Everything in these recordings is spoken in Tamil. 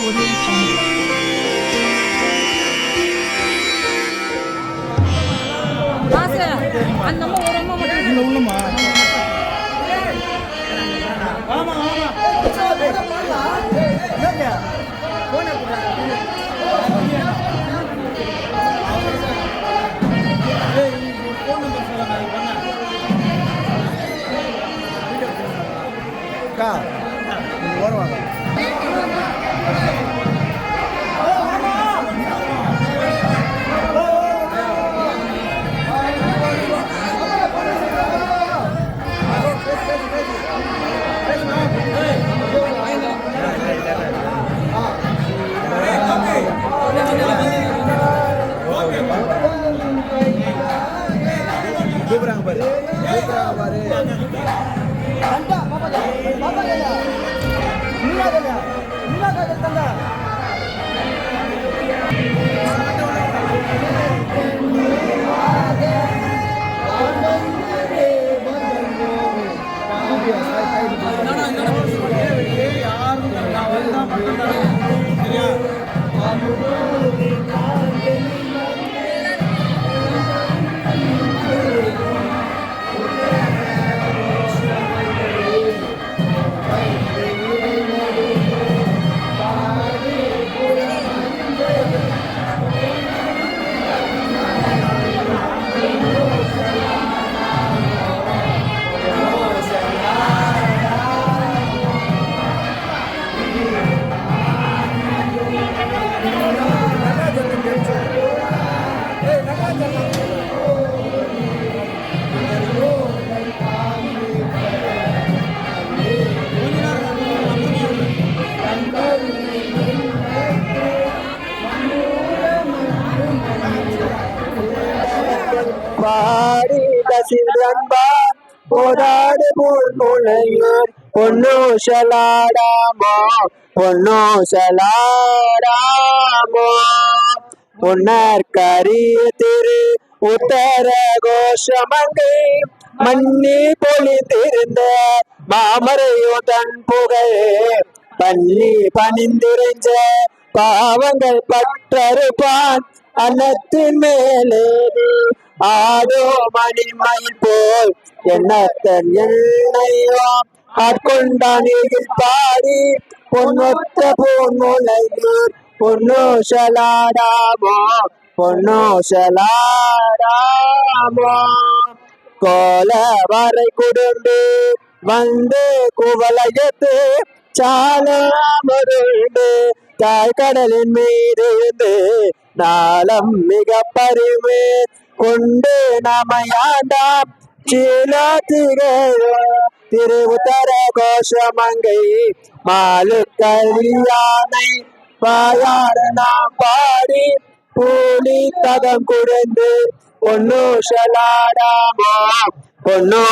Audio Jungle. காசு அந்த ஒரு அம்மா மட்டும் இங்க உள்ளமா அக்கா 对不？பாடி கசிந்தன்பா போதாடு போல் முளையூர் பொன்னோ சலாடாமோ பொன்னோ சலாடாமோ பொன்னர் கரிய திரு உத்தர கோஷமங்கை மண்ணி பொழிந்திருந்த மாமரையோ தன் புகழே. பள்ளி பணிந்திருந்த பாவங்கள் பற்றறுப்பான் அன்னத்தின் மேலேறி ஆடோ மணிமயில் போல் என்னத்தன் என்னையோ ஆட்கொண்டானில் பாடி? பொன்னொத்த பொன்முளையூர் பொன்னோ சலாடாமோ பொன்னோ சலாடாமோ கோல வரை குடும்பு வந்து குவலயத்து சாலாமருண்டு தாய் கடலின் மீது நாளம் மிக பரிவு கொண்டு நமையாண்டாம். சீலா திகழோ திருவுத்தர கோஷமங்கை மாலுக்கல்யானை கல்யாணை பாயார நாம் பாடி பூலி தகம் குறைந்து பொண்ணு சலாடாமா பொண்ணு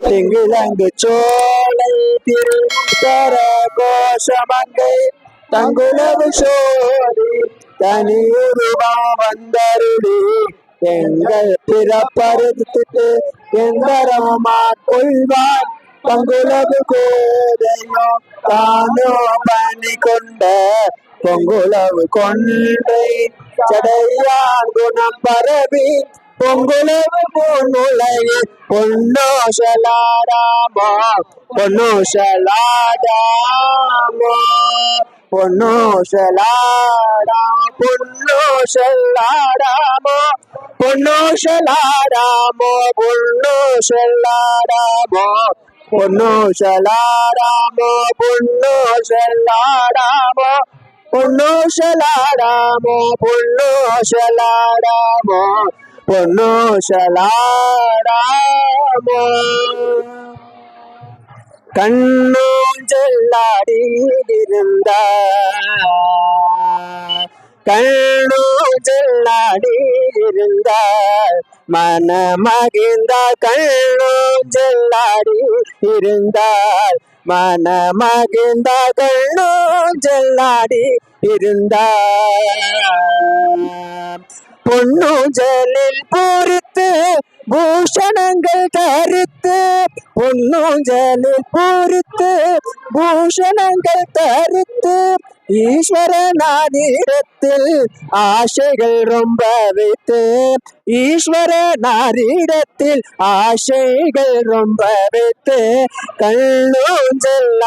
திங்கிலங்கு சோலை திருத்தர கோஷமங்கை தங்குலவு சோதி தனியுருவா வந்தருளி எங்கள் பிறப்பறுத்துட்டு எந்தரமா கொள்வார் பங்குலவு கோதையோ தானோ பணி கொண்ட பொங்குலவு கொண்டை. சடையான் குணம் பரவி பொங்குலவு பொன்னுலையே பொன்னோ சலாடாமா பொன்னோ சலாடாமா பொன்னோ சலாடாமா பொன்னோ சலாடாமா பொன்னோ சலாடாமோ பொன்னோ சலாடாமோ பொன்னோ சலாடாமோ கண்ணூஞ்செல்லாடி இருந்தா கண்ணூஞ்செல்லாடி இருந்தால் மனமகிழ்ந்தால் கண்ணூஞ்செல்லாடி இருந்தால் மனமகிழ்ந்தால் கண்ணூஞ்செல்லாடி இருந்தால் பொன்னூஞ்சலில் பொறுத்து பூஷணங்கள் தருத்து பொன்னூஞ்சலில் பொறுத்து பூஷணங்கள் தருத்து ஈஸ்வரனாரிடத்தில் ஆசைகள் ரொம்ப வைத்து. ஈஸ்வரனாரிடத்தில் ஆசைகள் ரொம்ப வைத்து. கல்லூஞ்சல்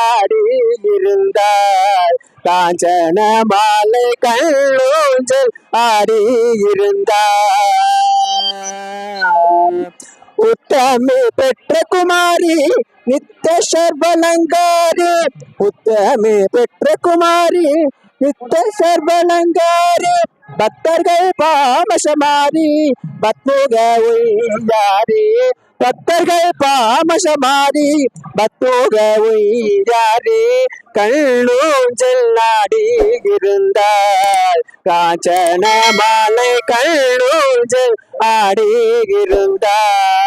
இருந்தார் காஞ்சன மாலை கல்லூஞ்சல் ஆடி இருந்தார் உத்தமி பெற்ற குமாரி நித்த சர்வலங்காரி. உத்தமி பெற்ற குமாரி நித்த சர்வலங்காரி. பக்தர்கள் பாமசமாரி பத்முக உயாரி பக்தர்கள் பாமசமாரி பத்முக உயாரி கண்ணூஞ்சல் நாடி இருந்தார். காஞ்சன மாலை கண்ணூஞ்சல் ஆடி இருந்தார்.